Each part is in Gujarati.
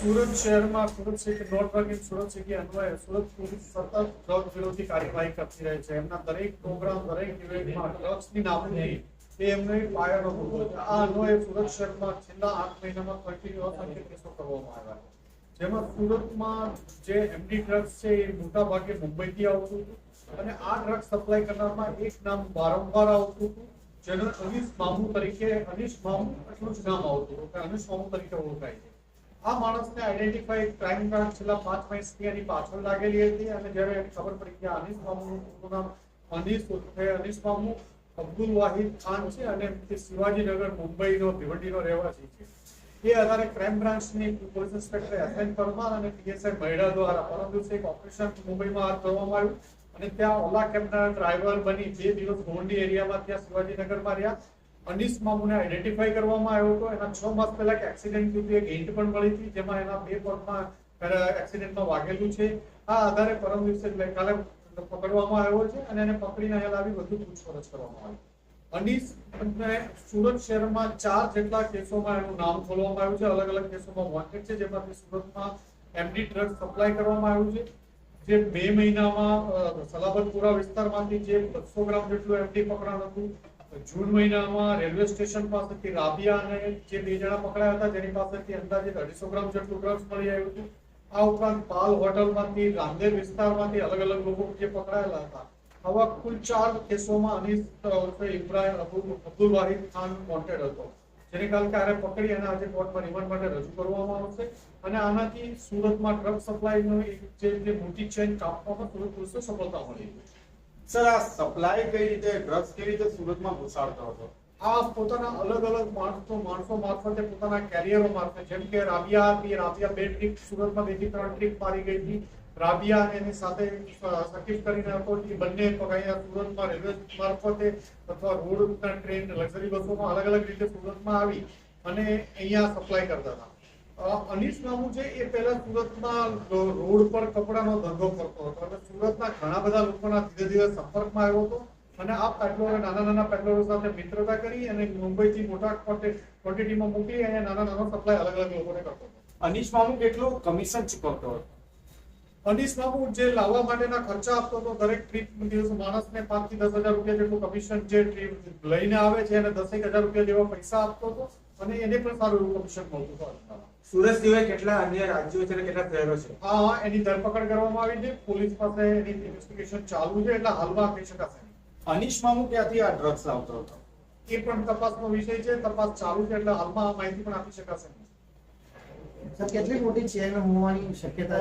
સુરત શહેરમાં Surat city not working Surat city અન્વયે. સુરત પોલીસ સતત ડ્રગ વિરોધી કાર્યવાહી કરતી રહે છે. એમના દરેક પ્રોગ્રામ દરેક ઇવેન્ટમાં ડ્રગ્સની નાબૂદી એ એમનો પાયાનો મુદ્દો છે. આ અન્વયે સુરત શહેરમાં છેલ્લા આઠ મહિનામાં કન્ટિન્યુ અસંખ્ય કેસો કરવામાં આવ્યા જેમાં સુરતમાં જે એમડી ડ્રગ્સ છે એ મોટા ભાગે મુંબઈથી આવતું હતું અને આ ડ્રગ્સ સપ્લાય કરનારમાં એક નામ વારંવાર આવતું હતું. જેનો અનિશ મામુ તરીકે, અનીશ મામુ એટલું જ નામ આવતું હતું. કે અનીશ મામુ તરીકે ઓળખાય છે. આ માણસને આઈડેન્ટિફાઈ ક્રાઇમ બ્રાન્ચ છેલ્લા પાંચ વર્ષથી એની પાછળ લાગેલી હતી અને જ્યારે એને ખબર પડી કે અનીસ મામુનું નામ અનીસ અનીસ મામુ, અબ્દુલ વાહિદ ખાન છે અને તે શિવાજીનગર, મુંબઈનો ભિવંડીનો રહેવાસી છે. એ આધારે ક્રાઇમ બ્રાન્ચની પોલીસ ઇન્સ્પેક્ટર એસ પરમાર અને પીએસઆઈ મહેડા દ્વારા પરમ દિવસે એક ઓપરેશન મુંબઈમાં હાથ ધરવામાં આવ્યું અને ત્યાં ઓલા કેબના ડ્રાઈવર બની. બે દિવસ ગોંડી એરિયામાં ત્યાં શિવાજીનગરમાં રહ્યા. અનીસ મામુને આઈડેન્ટિફાઈ કરવામાં આવ્યો હતો. એના છ માસ પહેલા એક એક્સિડન્ટ થયું એક હિન્ટ પણ મળી હતી, જેમાં એના બે પગમાં એક્સિડન્ટમાં વાગેલું છે. આ આધારે પરમ દિવસે એટલે કાલે પકડવામાં આવ્યો છે અને એને પકડીને અહીંયા લાવી વધુ પૂછપરછ કરવામાં આવી. અનીસ અને સુરત શહેરમાં ચાર જેટલા કેસોમાં એનું નામ ખોલવામાં આવ્યું છે. અલગ અલગ કેસોમાં વોન્ટેડ છે, જેમાંથી સુરતમાં એમડી ડ્રગ સપ્લાય કરવામાં આવ્યું છે. જે બે મહિનામાં સલાબતપુરા વિસ્તારમાંથી જે બસો ગ્રામ જેટલું એમડી પકડાણ હતું જૂન મહિનામાં રેલવે સ્ટેશન પાસેથી રાબિયા અને જે બે જણા પકડાયા હતા, જેની પાસેથી અંદાજે અઢીસો ગ્રામ જેટલું ડ્રગ્સ મળી આવ્યું હતું. આ ઉપરાંત પાલ હોટલમાંથી, રાંદેર વિસ્તારમાંથી અલગ અલગ લોકો જે પકડાયેલા હતા. આવા કુલ ચાર કેસોમાં અનીસ ઇબ્રાહિમ અબ્દુલ વાહિદ ખાન વોન્ટેડ હતો. જેને કાલ ક્યારે પકડી અને આજે કોર્ટમાં રિમાન્ડ માટે રજૂ કરવામાં આવશે. અને આનાથી સુરતમાં ડ્રગ સપ્લાયનો એક જે મોટી ચેન કાપવામાં સુરત પોલીસને સફળતા મળી સર, આ સપ્લાય કઈ રીતે, ડ્રગ્સ કેવી રીતે સુરતમાં ઘુસાડતો હતો? આ પોતાના અલગ અલગ માણસો માણસો મારફતે પોતાના કેરિયરો મારફતે, જેમ કે રાબિયા હતી, રાબિયા બે ટ્રીપ સુરતમાં, બેથી ત્રણ ટ્રીપ મારી ગઈ હતી. રાબિયા અને એની સાથે સકીફ કરીને હતો, એ બંને અહીંયા સુરતમાં રેલવે મારફતે અથવા રોડ ટ્રેન લક્ઝરી બસોમાં અલગ અલગ રીતે સુરતમાં આવી અને અહીંયા સપ્લાય કરતા હતા. અ, અનીસ મામુ છે એ પહેલા સુરતમાં રોડ પર કપડાનો ધંધો કરતો હતો. અને સુરતના ઘણા બધા લોકોના ધીરે ધીરે સંપર્કમાં આવ્યો હતો. અને આ પેટ્રોલ નાના નાના પેટ્રોલો સાથે મિત્રતા કરી અને મુંબઈથી મોટા ક્વોન્ટિટીમાં મોકલી અને નાના નાનો સપ્લાય અલગ અલગ લોકોને કરતો હતો. અનીશ મામુ કેટલું કમિશન ચૂકવતો હતો? અનિશ મામુ જે લાવવા માટેના ખર્ચા આપતો હતો દરેક ટ્રીપ દિવસ માણસને પાંચથી દસ હજાર રૂપિયા જેટલું કમિશન જે ટ્રીપ લઈને આવે છે એને દસેક હજાર રૂપિયા જેવા પૈસા આપતો હતો. અને એને પણ સારું એવું કમિશન મળતું હતું સુરત સિવાય કેટલા અન્ય રાજ્યો છે કેટલા શહેરો છે? હા એની ધરપકડ કરવામાં આવી છે. પોલીસ પાસે એની ઇન્વેસ્ટિગેશન ચાલુ છે એટલે હાલમાં કહી શકાશે. અનિશ મામુ ક્યાંથી આ ડ્રગ્સ લાવતો હતો? એ પણ તપાસનો વિષય છે. તપાસ ચાલુ છે એટલે હાલમાં આ માહિતી પણ આપી શકાશે. કેટલી મોટી ચેન હોવાની શક્યતા?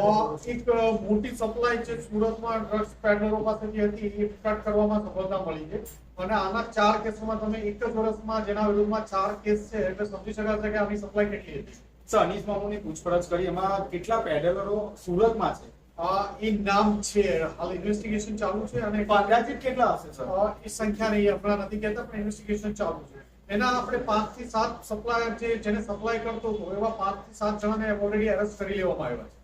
એક મોટી સપ્લાય છે સુરતમાં ડ્રગ્સ પેડલરો પાસેથી હતી. એ કટ કરવામાં સફળતા મળી છે. અને આના ચાર કેસોમાં તમે એક જ વર્ષમાં જેના વિરુદ્ધમાં ચાર કેસ છે. એટલે સમજી શકાશે કે આની સપ્લાય કેટલી હતી. સર અનીશ મામુની પૂછપરછ કરી. એમાં કેટલા પેડલરો સુરતમાં છે? એ નામ છે. હાલ ઇન્વેસ્ટિગેશન ચાલુ છે અને અંદાજિત કેટલા હશે સર? એ સંખ્યા નહીં હમણાં નથી કહેતા પણ ઇન્વેસ્ટિગેશન ચાલુ છે. એના આપણે પાંચથી સાત સપ્લાયર જે જેને સપ્લાય કરતો હતો એવા પાંચથી સાત જણાને ઓલરેડી અરેસ્ટ કરી લેવામાં આવ્યા છે.